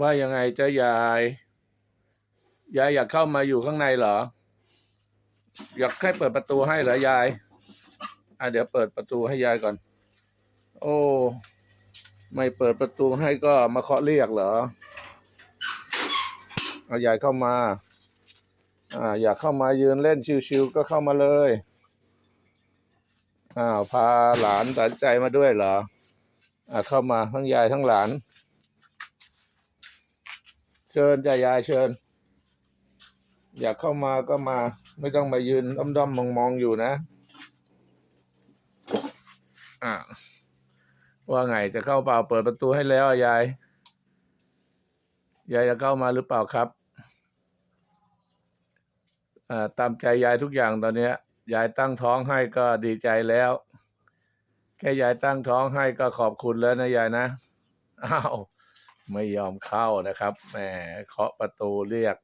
ว่ายังไงเจ้ยาย ยายอยากเข้ามาอยู่ข้างในเหรอ อยากให้เปิดประตูให้เหรอยาย อะเดี๋ยวเปิดประตูให้ยายก่อน โอ้ ไม่เปิดประตูให้ก็มาเคาะเรียกเหรอ เอายายเข้ามา อ่า อยากเข้ามายืนเล่นชิวๆก็เข้ามาเลย อ้าวพาหลานตัดใจมาด้วยเหรอ อ่าเข้ามาทั้งยายทั้งหลาน เชิญจ้ะยายเชิญ อยากเข้ามาก็มา ไม่ต้องมายืนด้อมๆมองๆอยู่นะ อ่าว่าไงจะเข้าเปล่าเปิดประตูให้แล้วยาย ยายจะเข้ามาหรือเปล่าครับอ่าตามใจยายทุกอย่างตอนเนี้ย ยายตั้งท้องให้ก็ดีใจแล้ว แค่ยายตั้งท้องให้ก็ขอบคุณแล้วนะยายนะอ้าว ไม่ยอมเข้านะครับแหมเคาะประตูเรียก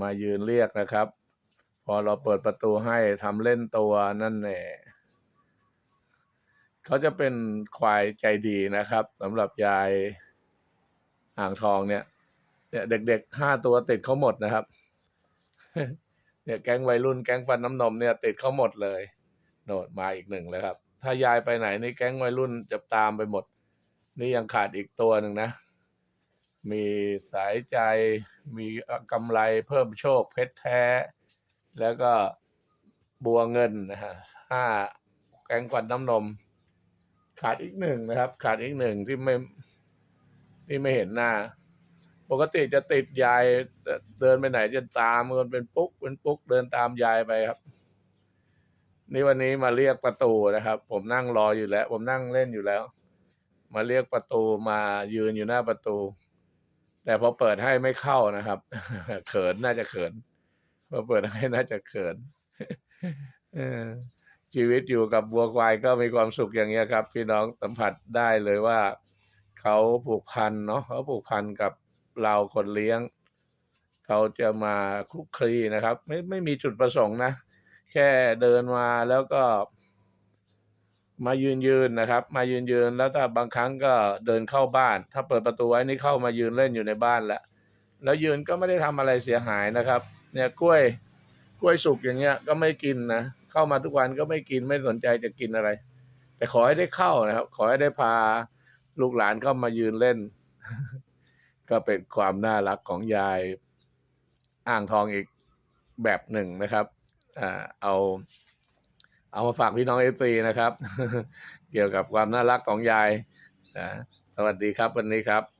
มายืนเรียกนะครับ พอเราเปิดประตูให้ทำเล่นตัวนั่นแหละเขาจะเป็นควายใจดีนะครับสำหรับยายอ่างทองเนี่ย เนี่ย เด็กๆห้าตัวติดเขาหมดนะครับ เนี่ยแก๊งวัยรุ่นแก๊งฟันน้ำนมเนี่ย ติดเขาหมดเลย โนดมาอีกหนึ่งเลยครับ ถ้ายายไปไหนนี่แก๊งวัยรุ่นจะตามไปหมด นี่ยังขาดอีกตัวหนึ่งนะ มีสายใจ มีกำไรเพิ่มโชคเพชรแท้ แล้วก็บัวเงินนะฮะห้าแกงควันน้ำนม ขาดอีกหนึ่งนะครับ ขาดอีกหนึ่งที่ไม่ที่ไม่เห็นหน้า ปกติจะติดยายเดินไปไหนจะตามมันเป็นปุ๊กเป็นปุ๊กเดินตามยายไปครับนี่วันนี้มาเรียกประตูนะครับ ผมนั่งรออยู่แล้ว ผมนั่งเล่นอยู่แล้ว มาเรียกประตูมายืนอยู่หน้าประตู แต่พอเปิดให้ไม่เข้านะครับ เขินน่าจะเขินพอเปิดให้น่าจะเขินเออชีวิตอยู่กับวัวควายก็มีความสุขอย่างเงี้ยครับ พี่น้องสัมผัสได้เลยว่า เขาผูกพันเนาะเขาผูกพันกับเราคนเลี้ยง เขาจะมาคลุกคลีนะครับ ไม่ไม่มีจุดประสงค์นะ แค่เดินมาแล้วก็ มายืนยืนนะครับ มายืนยืนแล้วถ้าบางครั้งก็เดินเข้าบ้าน ถ้าเปิดประตูไว้นี่เข้ามายืนเล่นอยู่ในบ้านแล้วแล้วยืนก็ไม่ได้ทำอะไรเสียหายนะครับ เนี่ยกล้วยกล้วยสุกอย่างเงี้ยก็ไม่กินนะเข้ามาทุกวันก็ไม่กินไม่สนใจจะกินอะไร แต่ขอให้ได้เข้านะครับ ขอให้ได้พาลูกหลานเข้ามายืนเล่น ก็เป็นความน่ารักของยายอ่างทองอีกแบบหนึ่งนะครับอ่าเอา เอามาฝากพี่น้องเอฟซีนะครับ เกี่ยวกับความน่ารักของยายนะสวัสดีครับวันนี้ครับ